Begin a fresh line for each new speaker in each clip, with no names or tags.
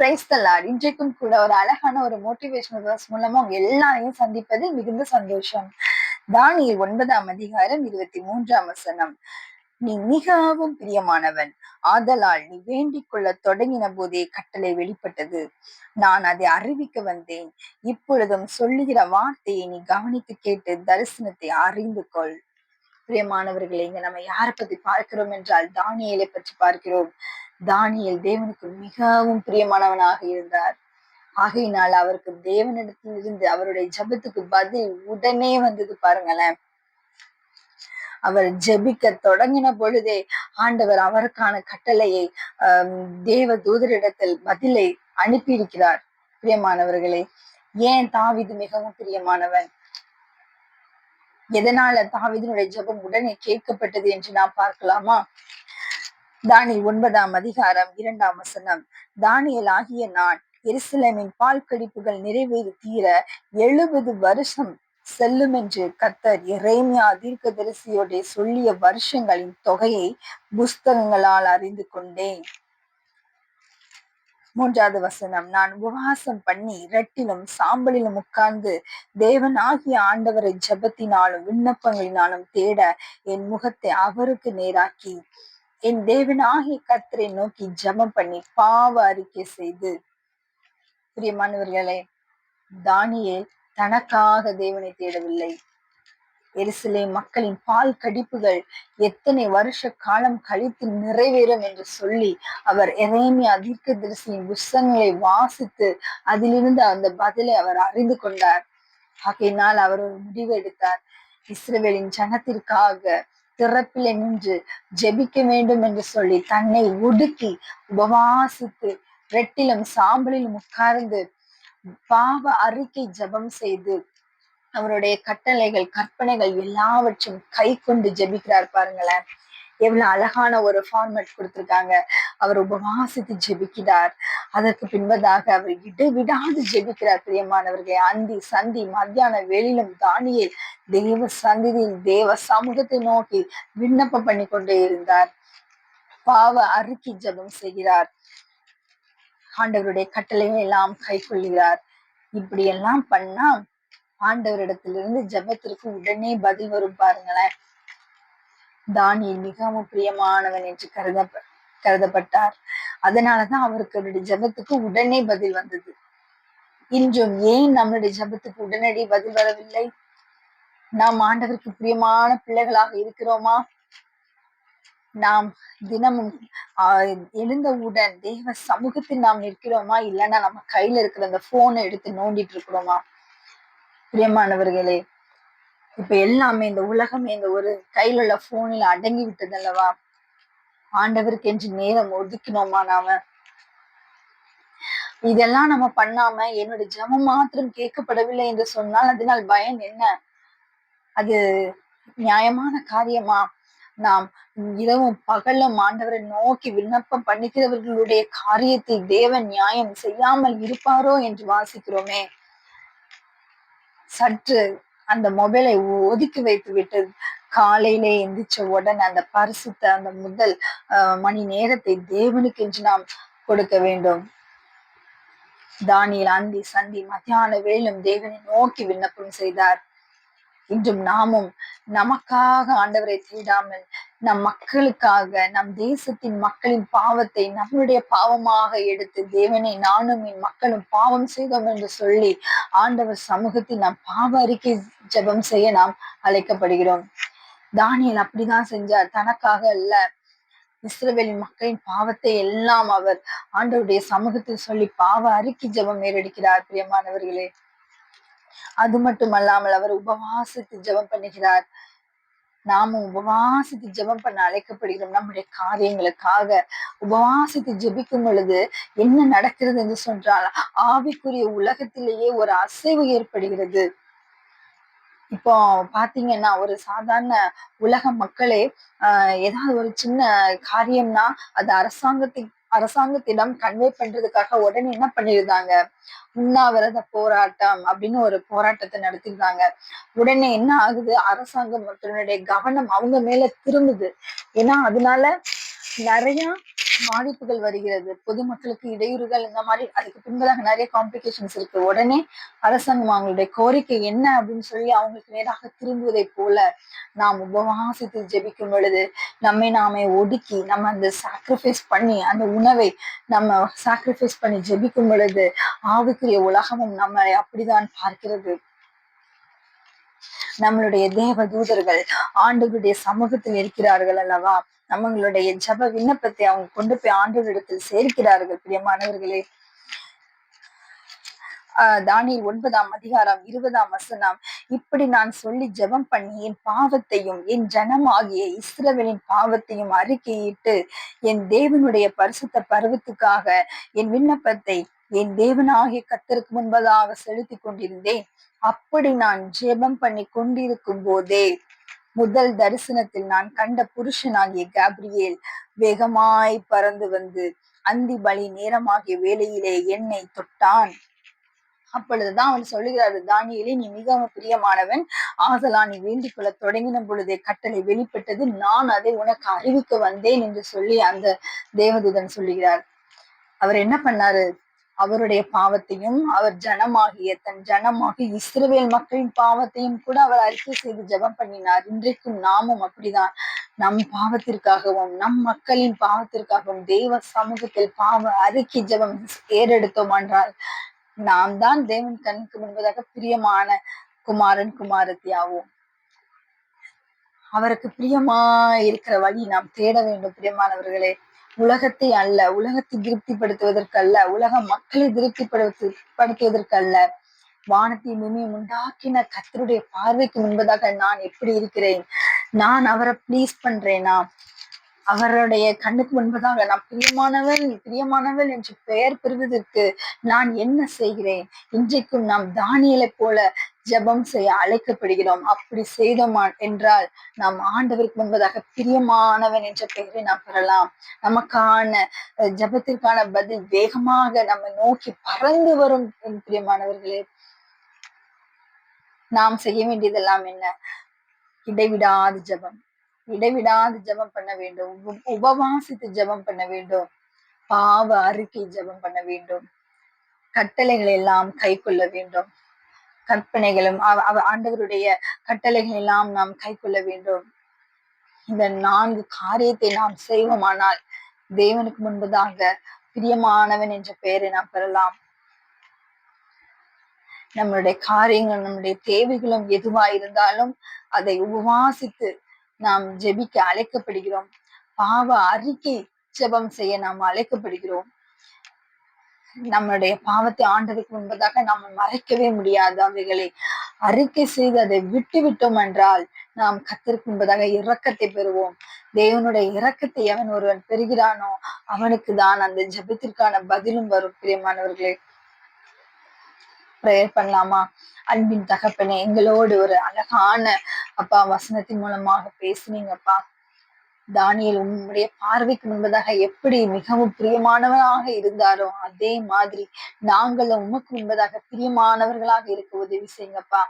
Price இன்றைக்கும் கூட ஒரு அழகான ஒரு மோட்டிவேஷனல் வேர்ஸ் மூலமா உங்க எல்லாரையும் சந்திப்பதில் மிகுந்த சந்தோஷம். தானியல் ஒன்பதாம் அதிகாரம் இருபத்தி மூன்றாம் வசனம். நீ மிகவும் பிரியமானவன். ஆதலால் நீ வேண்டிக் கொள்ள தொடங்கின போதே கட்டளை வெளிப்பட்டது. நான் அதை அறிவிக்க வந்தேன். இப்பொழுதும் சொல்லுகிற வார்த்தையை நீ கவனித்து கேட்டு தரிசனத்தை அறிந்து கொள். பிரியமானவர்களை இங்க நம்ம யாரை பத்தி பார்க்கிறோம் என்றால் தானியலை பற்றி பார்க்கிறோம். தானியல் தேவனுக்கு மிகவும் பிரியமானவனாக இருந்தார். ஆகையினால் அவருக்கு தேவனிடத்தில் இருந்து அவருடைய ஜபத்துக்கு பதில் உடனே வந்தது பாருங்களேன். அவர் ஜெபிக்க தொடங்கின பொழுதே ஆண்டவர் அவருக்கான கட்டளையை ஆஹ் தேவ தூதரிடத்தில் பதிலை அனுப்பியிருக்கிறார். பிரியமானவர்களே ஏன் தாவிது மிகவும் பிரியமானவன்? எதனால தாவிதனுடைய ஜபம் உடனே கேட்கப்பட்டது என்று நாம் பார்க்கலாமா? தானி ஒன்பதாம் அதிகாரம் இரண்டாம் வசனம். தானியல் ஆகிய நான் எருசலேமின் பால் கடிப்புகள் நிறைவேறி தீர எழுபது வருஷம் செல்லும் என்று கத்தர் இறைமியா தீர்க்கதரிசியோட சொல்லிய வருஷங்களின் தொகையை புஸ்தகங்களால் அறிந்து கொண்டேன். மூன்றாவது வசனம். நான் உபவாசம் பண்ணி இரட்டிலும் சாம்பலிலும் உட்கார்ந்து தேவன் ஆகிய ஆண்டவரை ஜபத்தினாலும் விண்ணப்பங்களினாலும் தேட என் முகத்தை அவருக்கு நேராக்கி என் தேவனாகிய கத்தரை நோக்கி ஜபம் பண்ணி பாவ அறிக்கை செய்து. பிரியமானவர்களே தானியே தனக்காக தேவனை தேடவில்லை. எரிசிலே மக்களின் பால் கடிப்புகள் எத்தனை வருஷ காலம் கழித்து நிறைவேறும் என்று சொல்லி அவர் எரேமியா தீர்க்க தரிசியின் புஸ்தங்களை வாசித்து அதிலிருந்து அந்த பதிலை அவர் அறிந்து கொண்டார். ஆகையினால் அவர் ஒரு முடிவு எடுத்தார். இஸ்ரேலின் ஜனத்திற்காக திறப்பில நின்று ஜெபிக்க வேண்டும் என்று சொல்லி தன்னை ஒடுக்கி உபவாசித்து ரெட்டிலும் சாம்பலிலும் உட்கார்ந்து பாவ அறிக்கை ஜபம் செய்து அவருடைய கட்டளைகள் கற்பனைகள் எல்லாவற்றையும் கை கொண்டு ஜெபிக்கிறார் பாருங்களேன். எவ்வளவு அழகான ஒரு ஃபார்மேட் கொடுத்துருக்காங்க. அவர் உபவாசித்து ஜெபிக்கிறார். அதற்கு பின்பதாக அவர் இடைவிடாது ஜெபிக்கிறார் பிரியமானவர்கள். அந்தி சந்தி மத்தியான வேளிலும் தானியில் தெய்வ சந்திதியில் தேவ சமூகத்தை நோக்கி விண்ணப்பம் பண்ணி கொண்டே இருந்தார். பாவ அறுக்கி ஜபம் செய்கிறார். ஆண்டவருடைய கட்டளையை எல்லாம் கை கொள்கிறார் இப்படி எல்லாம் பண்ணா ஆண்டவரிடத்திலிருந்து ஜபத்திற்கு உடனே பதில் வரும் பாருங்களேன். தானியல் மிகவும் பிரியமானவன் என்று கருதப்படும் கருதப்பட்டார். அதனாலதான் அவர்களுடைய ஜபத்துக்கு உடனே பதில் வந்தது. இன்றும் ஏன் நம்மளுடைய ஜபத்துக்கு உடனடி பதில் வரவில்லை? நாம் ஆண்டவருக்கு பிரியமான பிள்ளைகளாக இருக்கிறோமா? நாம் தினமும் ஆஹ் எழுந்தவுடன் தேவ சமூகத்தில் நாம் நிற்கிறோமா? இல்லைன்னா நம்ம கையில இருக்கிற அந்த போனை எடுத்து நோண்டிட்டு இருக்கிறோமா? பிரியமானவர்களே இப்ப எல்லாமே இந்த உலகமே இந்த ஒரு கையில உள்ள போனில் அடங்கி விட்டது அல்லவா? ஆண்டவருக்கு என்று நேரம் ஒதுக்கினோமா நாம? இதெல்லாம் நம்ம பண்ணாம என்னோட ஜபம் மாத்திரம் கேட்கப்படவில்லை என்று சொன்னால் அதனால் பயன் என்ன? அது நியாயமான காரியமா? நாம் இரவும் பகலும் ஆண்டவரை நோக்கி விண்ணப்பம் பண்ணிக்கிறவர்களுடைய காரியத்தை தேவன் நியாயம் செய்யாமல் இருப்பாரோ என்று வாசிக்கிறோமே. சற்று அந்த மொபைலை ஒதுக்கி வைத்து விட்டு காலையிலே எந்திரிச்ச உடனே அந்த பரிசுத்த அந்த முதல் மணி நேரத்தை தேவனுக்கு என்று நாம் கொடுக்க வேண்டும். தானியில் அந்தி சந்தி மத்தியான வேலும் தேவனை நோக்கி விண்ணப்பம் செய்தார். இன்றும் நாமும் நமக்காக ஆண்டவரை தேடாமல் நம் மக்களுக்காக நம் தேசத்தின் மக்களின் பாவத்தை நம்மளுடைய பாவமாக எடுத்து தேவனை நானும் என் மக்களும் பாவம் செய்தோம் என்று சொல்லி ஆண்டவர் சமூகத்தில் நாம் பாவ அறிக்கை ஜபம் செய்ய நாம் அழைக்கப்படுகிறோம். தானியல் அப்படிதான் செஞ்சார். தனக்காக அல்ல. இஸ்ரவேலின் மக்களின் பாவத்தை எல்லாம் அவர் ஆண்டவருடைய சமூகத்தில் சொல்லி பாவ அறிக்கை ஜபம் மேறடிக்கிறார் பிரியமானவர்களே. அது மட்டும் அல்லாமல் அவர் உபவாசித்து ஜெபம் பண்ணுகிறார். நாமும் உபவாசித்து ஜெபம் பண்ண அழைக்கப்படுகிறோம். நம்முடைய காரியங்களுக்காக உபவாசித்து ஜெபிக்கும் பொழுது என்ன நடக்கிறது என்று சொன்னால் ஆவிக்குரிய உலகத்திலேயே ஒரு அசைவு ஏற்படுகிறது. இப்போ பாத்தீங்கன்னா ஒரு சாதாரண உலக மக்களே ஆஹ் ஏதாவது ஒரு சின்ன காரியம்னா அது அரசாங்கத்துக்கு அரசாங்கத்திடம் கன்வே பண்றதுக்காக உடனே என்ன பண்ணிருந்தாங்க உண்ணாவிரத போராட்டம் அப்படின்னு ஒரு போராட்டத்தை நடத்திருந்தாங்க உடனே என்ன ஆகுது? அரசாங்கம் தன்னுடைய கவனம் அவங்க மேல திரும்புது. ஏன்னா அதனால நிறைய பாதிப்புகள் வருகிறது. பொதுமக்களுக்கு இடையூறுகள் இந்த மாதிரி அதுக்கு பின்பதாக நிறைய காம்ப்ளிகேஷன்ஸ் இருக்கு. உடனே அரசாங்கம் அவங்களுடைய கோரிக்கை என்ன அப்படின்னு சொல்லி அவங்களுக்கு நேராக திரும்புவதை போல நாம் உபவாசித்து ஜெபிக்கும் பொழுது நம்மை நாமே ஒடுக்கி நம்ம அந்த சாக்ரிஃபைஸ் பண்ணி அந்த உணவை நம்ம சாக்ரிஃபைஸ் பண்ணி ஜெபிக்கும் பொழுது ஆவிக்குரிய உலகமும் நம்மளை அப்படிதான் பார்க்கிறது. நம்மளுடைய தேவ தூதர்கள் ஆண்டுகளுடைய சமூகத்தில் இருக்கிறார்கள் அல்லவா? நம்மளுடைய ஜப விண்ணப்பத்தை அவங்க கொண்டு போய் ஆண்டவரிடத்தில் சேர்க்கிறார்கள் பிரியமானவர்களே. தானியில் ஒன்பதாம் அதிகாரம் இருபதாம் வசனம். இப்படி நான் சொல்லி ஜெபம் பண்ணி என் பாவத்தையும் என் ஜனமாகிய இஸ்ரவேலின் பாவத்தையும் அறிக்கையிட்டு என் தேவனுடைய பரிசுத்த பருவத்துக்காக என் விண்ணப்பத்தை என் தேவனாகிய கத்தருக்கு முன்பதாக செலுத்தி கொண்டிருந்தேன். அப்படி நான் ஜெபம் பண்ணி கொண்டிருக்கும் போதே முதல் தரிசனத்தில் நான் கண்ட புருஷனாகிய கேப்ரியேல் வேகமாய் பறந்து வந்து அந்தி பலி நேரமாகிய வேலையிலே என்னை தொட்டான். அப்பொழுதுதான் அவன் சொல்லுகிறாரு தானியலே நீ மிகவும் பிரியமானவன். ஆசலா நீ வேண்டிக் கொள்ள தொடங்கின பொழுதே கட்டளை வெளிப்பட்டது. நான் அதை உனக்கு அறிவிக்க வந்தேன் என்று சொல்லி அந்த தேவதூதன் சொல்லுகிறார். அவர் என்ன பண்ணாரு? அவருடைய பாவத்தையும் அவர் ஜனமாகிய தன் ஜனமாகி இஸ்ரவேல் மக்களின் பாவத்தையும் கூட அவர் அறிக்கை செய்து ஜபம் பண்ணினார். இன்றைக்கும் நாமும் அப்படிதான். நம் பாவத்திற்காகவும் நம் மக்களின் பாவத்திற்காகவும் தெய்வ சமூகத்தில் பாவ அறிக்கை ஜபம் ஏறெடுத்தோம் என்றால் நாம் தான் தேவன் கண்ணுக்கு முன்பதாக பிரியமான குமாரன் குமாரத்தியாவோம் அவருக்கு பிரியமா இருக்கிற வழி நாம் தேட வேண்டும் பிரியமானவர்களே. உலகத்தை அல்ல உலகத்தை திருப்திப்படுத்துவதற்கு அல்ல உலக மக்களை திருப்திப்படுத்து படுத்துவதற்கல்ல வானத்தை பூமியும் உண்டாக்கின கத்தருடைய பார்வைக்கு முன்பதாக நான் எப்படி இருக்கிறேன்? நான் அவரை ப்ளீஸ் பண்றேனா? அவருடைய கண்ணுக்கு முன்பதாக நான் பிரியமானவள் பிரியமானவள் என்று பெயர் பெறுவதற்கு நான் என்ன செய்கிறேன்? இன்றைக்கும் நாம் தானியலை போல ஜபம் செய்ய அழைக்கப்படுகிறோம். அப்படி செய்தோமா என்றால் நாம் ஆண்டவருக்கு முன்பதாக பிரியமானவன் என்ற பெயரை நாம் பெறலாம். நமக்கான ஜபத்திற்கான பதில் வேகமாக நம்ம நோக்கி பறந்து வரும் பிரியமானவர்களே. நாம் செய்ய வேண்டியதெல்லாம் என்ன? இடைவிடாது ஜபம். இடைவிடாது ஜபம் பண்ண வேண்டும். உபவாசித்து ஜபம் பண்ண வேண்டும். பாவ அறிக்கை ஜபம் பண்ண வேண்டும். கட்டளைகளை எல்லாம் கை கொள்ள வேண்டும். கற்பனைகளும் ஆண்டவருடைய கட்டளைகள் எல்லாம் நாம் கை கொள்ள வேண்டும். இந்த நான்கு காரியத்தை நாம் செய்வோமானால் தேவனுக்கு முன்பதாக பிரியமானவன் என்ற பெயரை நாம் பெறலாம். நம்மளுடைய காரியங்கள் நம்முடைய தேவைகளும் எதுவா இருந்தாலும் அதை உபவாசித்து நாம் ஜெபிக்க அழைக்கப்படுகிறோம். பாவ அறிக்கை ஜெபம் செய்ய நாம் அழைக்கப்படுகிறோம். நம்மளுடைய பாவத்தை ஆண்டதுக்கு முன்பதாக நாம் மறைக்கவே முடியாது. அவைகளை அறிக்கை செய்து அதை விட்டு விட்டோம் என்றால் நாம் கத்திற்கு முன்பதாக இரக்கத்தை பெறுவோம். தேவனுடைய இரக்கத்தை அவன் ஒருவன் பெறுகிறானோ அவனுக்கு தான் அந்த ஜபத்திற்கான பதிலும் வரும். பிரியமானவர்களே ப்ரேயர் பண்ணலாமா? அன்பின் தகப்பனே எங்களோடு ஒரு அழகான அப்பா வசனத்தின் மூலமாக பேசுனீங்கப்பா. தானியல் உன்னுடைய பார்வைக்கு முன்பதாக எப்படி மிகவும் பிரியமானவனாக இருந்தாரோ அதே மாதிரி நாங்களும் உமக்கு முன்பதாக பிரியமானவர்களாக இருக்க உதவி செய்யுங்கப்பா.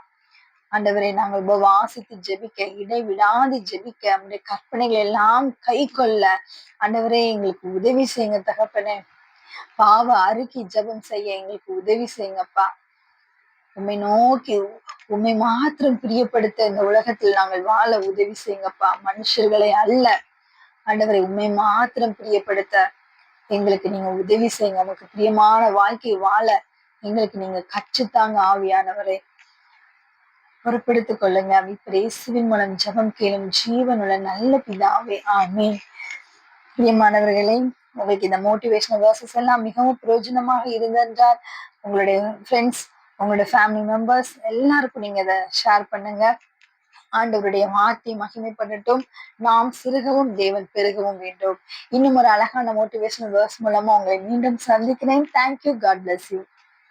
ஆண்டவரை நாங்கள் உபவாசித்து ஜெபிக்க இடைவிடாது ஜெபிக்க நம்முடைய கற்பனைகள் எல்லாம் கை கொள்ள ஆண்டவரே எங்களுக்கு உதவி செய்யுங்க தகப்பனே. பாவ அறுக்கி ஜெபம் செய்ய எங்களுக்கு உதவி செய்யுங்கப்பா. உண்மை நோக்கி உண்மை மாத்திரம் பிரியப்படுத்த இந்த உலகத்தில் நாங்கள் வாழ உதவி செய்யுங்கப்பா. மனுஷர்களை அல்ல ஆண்டவரை உண்மை மாத்திரம் பிரியப்படுத்த எங்களுக்கு நீங்க உதவி செய்யுங்க. நமக்கு பிரியமான வாழ்க்கை வாழ எங்களுக்கு நீங்க கற்றுத்தாங்க ஆவியானவரை. பொறுப்படுத்திக் கொள்ளுங்க. இயேசுவின் மூலம் ஜபம் கேளும் ஜீவனுள்ள நல்ல பிதாவே. ஆமே பிரியமானவர்களே உங்களுக்கு இந்த மோட்டிவேஷனல் வேர்சஸ் எல்லாம் மிகவும் பிரயோஜனமாக இருந்தென்றால் உங்களுடைய ஃப்ரெண்ட்ஸ் உங்களோட ஃபேமிலி மெம்பர்ஸ் எல்லாருக்கும் நீங்க இதை ஷேர் பண்ணுங்க. ஆண்டவருடைய வார்த்தை மகிமைப்படட்டும். நாம் சிறுகவும் தேவன் பெருகவும் வேண்டும். இன்னும் ஒரு அழகான மோட்டிவேஷனல் வேர்ஸ் மூலமா உங்களை மீண்டும் சந்திக்கிறேன். Thank you God bless you